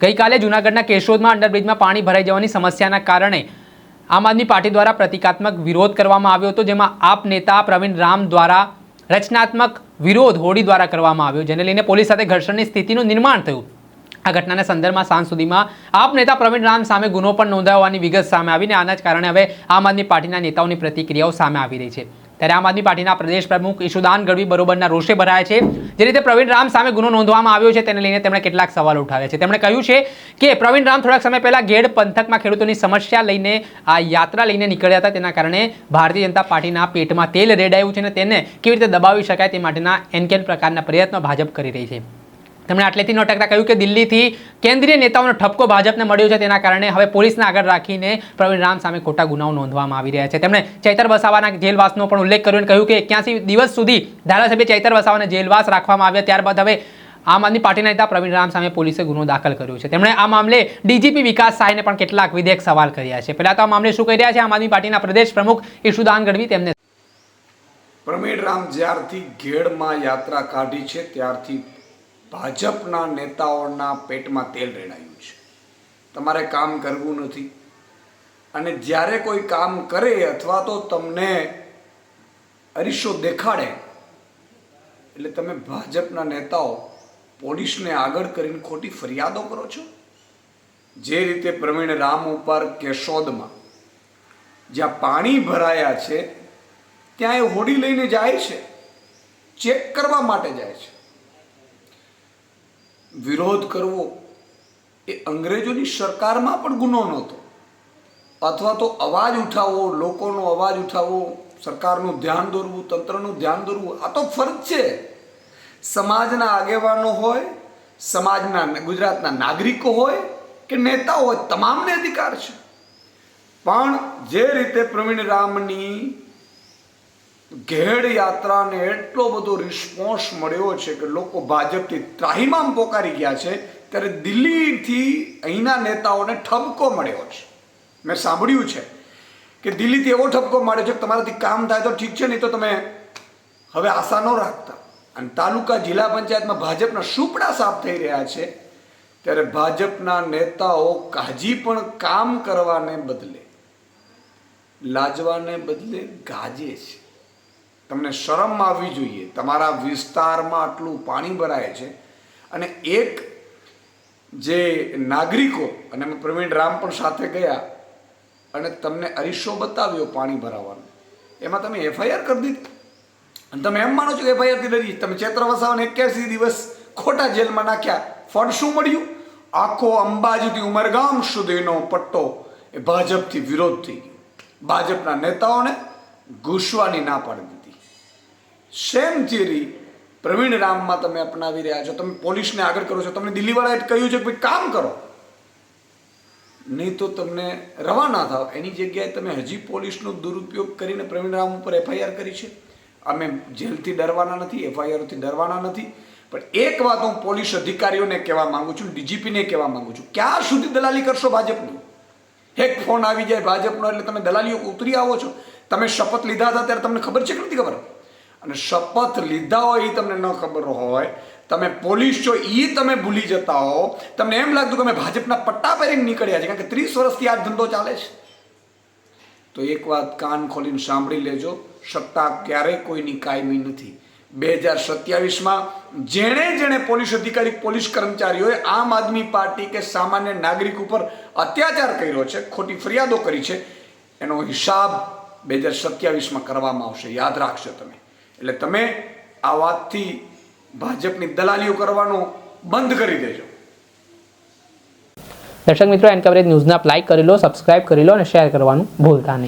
ગઈકાલે જૂનાગઢના કેશોદમાં અંડરબ્રિજમાં પાણી ભરાઈ જવાની સમસ્યાના કારણે આમ આદમી પાર્ટી દ્વારા પ્રતિકાત્મક વિરોધ કરવામાં આવ્યો હતો, જેમાં આપ નેતા પ્રવીણ રામ દ્વારા રચનાત્મક વિરોધ હોડી દ્વારા કરવામાં આવ્યો, જેને લઈને પોલીસ સાથે ઘર્ષણની સ્થિતિનું નિર્માણ થયું. આ ઘટનાના સંદર્ભમાં સાંજ સુધીમાં આપ નેતા પ્રવીણ રામ સામે ગુનો પણ નોંધાયો હોવાની વિગત સામે આવીને આના જ કારણે હવે આમ આદમી પાર્ટીના નેતાઓની પ્રતિક્રિયાઓ સામે આવી રહી છે. ત્યારે આમ આદમી પાર્ટીના પ્રદેશ પ્રમુખ ઈશુદાન ગઢવી બરોબરના રોષે ભરાયા છે. જે રીતે પ્રવીણ રામ સામે ગુનો નોંધવામાં આવ્યો છે, તેને લઈને તેમણે કેટલાક સવાલો ઉઠાવ્યા છે. તેમણે કહ્યું છે કે પ્રવીણ રામ થોડાક સમય પહેલા ગેડ પંથકમાં ખેડૂતોની સમસ્યા લઈને આ યાત્રા લઈને નીકળ્યા હતા. તેના કારણે ભારતીય જનતા પાર્ટીના પેટમાં તેલ રેડાયું છે અને તેને કેવી રીતે દબાવી શકાય તે માટેના એનકેન પ્રકારના પ્રયત્નો ભાજપ કરી રહી છે. તેમણે આટલેથી નોટકતા કહ્યું કે દિલ્હીથી કેન્દ્રીય નેતાઓનો ઠપકો ભાજપને મળ્યો છે, તેના કારણે હવે પોલીસને આગળ રાખીને પ્રવીણ રામ સામે ખોટા ગુનાઓ નોંધવામાં આવી રહ્યા છે. તેમણે ચૈતર વસાવાના જેલવાસનો પણ ઉલ્લેખ કર્યો અને કહ્યું કે એક્યાસી દિવસ સુધી ધારાસભ્ય ચૈતર વસાવાને જેલવાસ રાખવામાં આવ્યા, ત્યારબાદ હવે આમ આદમી પાર્ટીના નેતા પ્રવીણ રામ સામે પોલીસે ગુનો દાખલ કર્યો છે. તેમણે આ મામલે ડીજીપી વિકાસ સાયને પણ કેટલાક વિધેયક સવાલ કર્યા છે. પહેલા તો આ મામલે શું કહી રહ્યા છે? આમ આદમી પાર્ટીના પ્રદેશ પ્રમુખ ઈશુદાન ગઢવી તેમને પ્રવીણ રામ જ્યારથી ઘેડમાં યાત્રા કાઢી છે, ત્યારથી ભાજપના નેતાઓના પેટમાં તેલ રેડાયું છે. તમારે કામ કરવું નથી. અને જ્યારે કોઈ કામ કરે અથવા તો તમને અરીસો દેખાડે, એટલે તમે ભાજપના નેતાઓ પોલીસને આગળ કરીને ખોટી ફરિયાદો કરો છો? જે રીતે પ્રવીણ રામ ઉપર કેશોદમાં જ્યાં પાણી ભરાયા છે, ત્યાં એ હોડી લઈને જાય છે, ચેક કરવા માટે જાય છે. વિરોધ કરવો એ અંગ્રેજોની સરકારમાં પણ ગુનો નહોતો. અથવા તો અવાજ ઉઠાવવો લોકોનો અવાજ ઉઠાવવો સરકારનું ધ્યાન દોરવું, તંત્રનું ધ્યાન દોરવું, આ તો ફરજ છે. સમાજના આગેવાનો હોય, સમાજના ગુજરાતના નાગરિકો હોય કે નેતાઓ હોય, તમામને અધિકાર છે. પણ જે રીતે પ્રવીણ રામની ઘેડ યાત્રાને એટલો બધો રિસ્પોન્સ મળ્યો છે કે લોકો ભાજપથી ત્રાહીમામ પોકારી ગયા છે. ત્યારે દિલ્હીથી અહીંના નેતાઓને ઠપકો મળ્યો છે. મેં સાંભળ્યું છે કે દિલ્હીથી એવો ઠપકો મળ્યો છે કે તમારાથી કામ થાય તો ઠીક છે, નહીં તો તમે હવે આશા ન રાખતા. અને તાલુકા જિલ્લા પંચાયતમાં ભાજપના સુપડા સાફ થઈ રહ્યા છે. ત્યારે ભાજપના નેતાઓ કાજી પણ કામ કરવાને બદલે, લાજવાને બદલે ગાજે છે. તમને શરમ આવવી જોઈએ. તમારા વિસ્તારમાં આટલું પાણી ભરાય છે. અને એક જે નાગરિકો, અને પ્રવીણ રામ પણ સાથે ગયા, અને તમને અરીસો બતાવ્યો પાણી ભરાવાનો. એમાં તમે એફઆઈઆર કરી દીધી. અને તમે એમ માનો છો કે એફઆઈઆર કરી દીધી. તમે ચેત્ર વસાવાને એક્યાસી દિવસ ખોટા જેલમાં નાખ્યા. ફળ શું મળ્યું? આખો અંબાજીથી ઉમરગામ સુધીનો પટ્ટો એ ભાજપથી વિરોધ થઈ ગયો. ભાજપના નેતાઓને ઘૂસવાની ના પાડી સેમ થિયરી પ્રવીણ રામમાં તમે અપનાવી રહ્યા છો. તમે પોલીસને આગળ કરો છો. તમને દિલ્હીવાળાએ કહ્યું છે કે ભાઈ કામ કરો. નહીં તો તમને રવાના થાવ. એની જગ્યાએ તમે હજી પોલીસનો દુરુપયોગ કરીને પ્રવીણ રામ ઉપર એફઆઈઆર કરી છે. અમે જેલથી ડરવાના નથી એફઆઈઆરથી ડરવાના નથી. પણ એક વાત હું પોલીસ અધિકારીઓને કહેવા માંગુ છું, ડીજીપીને કહેવા માંગુ છું. ક્યાં સુધી દલાલી કરશો ભાજપની? એક ફોન આવી જાય ભાજપનો એટલે તમે દલાલીઓ ઉતરી આવો છો. તમે શપથ લીધા હતા ત્યારે તમને ખબર છે કે નથી ખબર? અને શપથ લીધા હોય એ તમને ન ખબર હોય, તમે પોલીસ છો એ તમે ભૂલી જતા હો. તમને એમ લાગતું કે અમે ભાજપના પટ્ટા પહેરીને નીકળ્યા છે કારણ કે ત્રીસ વર્ષથી આ ધંધો ચાલે છે. તો એક વાત કાન ખોલીને સાંભળી લેજો, સત્તા ક્યારેય કોઈની કાયમી નથી. બે હજાર સત્યાવીસમાં જેણે જેણે પોલીસ અધિકારી, પોલીસ કર્મચારીઓએ આમ આદમી પાર્ટી કે સામાન્ય નાગરિક ઉપર અત્યાચાર કર્યો છે, ખોટી ફરિયાદો કરી છે, એનો હિસાબ બે હજાર સત્યાવીસમાં કરવામાં આવશે. યાદ રાખશો તમે. એટલે તમે આ વાતથી ભાજપની દલાલીઓ કરવાનું બંધ કરી દેજો. દર્શક મિત્રો, એન કવરેજ ન્યૂઝને આપ કરી લો સબસ્ક્રાઇબ કરી લો અને શેર કરવાનું ભૂલતા નહીં.